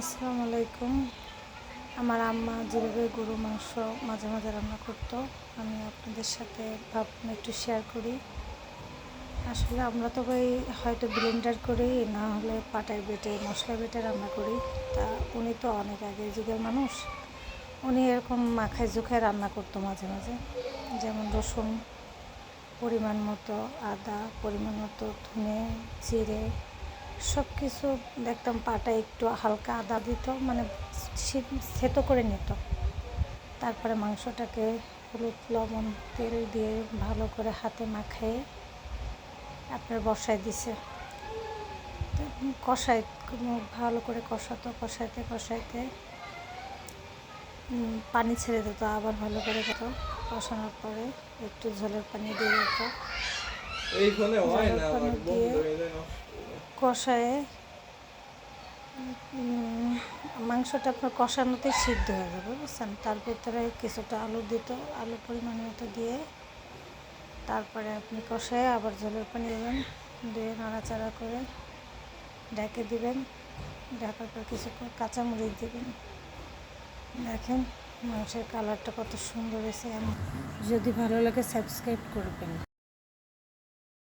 আসসালামু আলাইকুম। আমার আম্মা যেভাবে গরু, মাংস মাঝে মাঝে রান্না করতো, আমি আপনাদের সাথে ভাবনা একটু শেয়ার করি। আসলে আমরা তো ওই হয়তো ব্লেন্ডার করি, না হলে পাটায় বেটে, মশলা বেটে রান্না করি। তা উনি তো অনেক আগের যুগের মানুষ। উনি এরকম মাখায় জুখায় রান্না করতো মাঝে মাঝে। যেমন রসুন, পরিমাণ মতো আদা, পরিমাণ মতো ধনে, জিরে সব কিছু দেখতাম পাটা একটু হালকা আদা দিত মানে সেতো করে নিত। তারপরে মাংসটাকে হলুদ লবণ তেল দিয়ে ভালো করে হাতে মাখিয়ে আপনার বসায় দিছে। কষাই ভালো করে কষাতো কষাইতে কষাইতে পানি ছেড়ে দিত আবার ভালো করে কত কষানোর পরে একটু ঝোলের পানি দিয়ে দিত। আমার পানি দিয়ে হয়ে যায় নষ্ট হয়ে যায়। কষায়ে মাংসটা আপনার কষানোতে সিদ্ধ হয়ে যাবে, বুঝছেন? তার ভিতরে কিছুটা আলু দিত, আলু পরিমাণ মতো দিয়ে তারপরে আপনি কষায় আবার জলের পানি দেবেন দিয়ে নাড়াচাড়া করে ঢেকে দিবেন। ঢাকার পর কিছুক্ষণ কাঁচামরিচ দিবেন। দেখেন মাংসের কালারটা কত সুন্দর আমি যদি ভালো লাগে সাবস্ক্রাইব করবেন।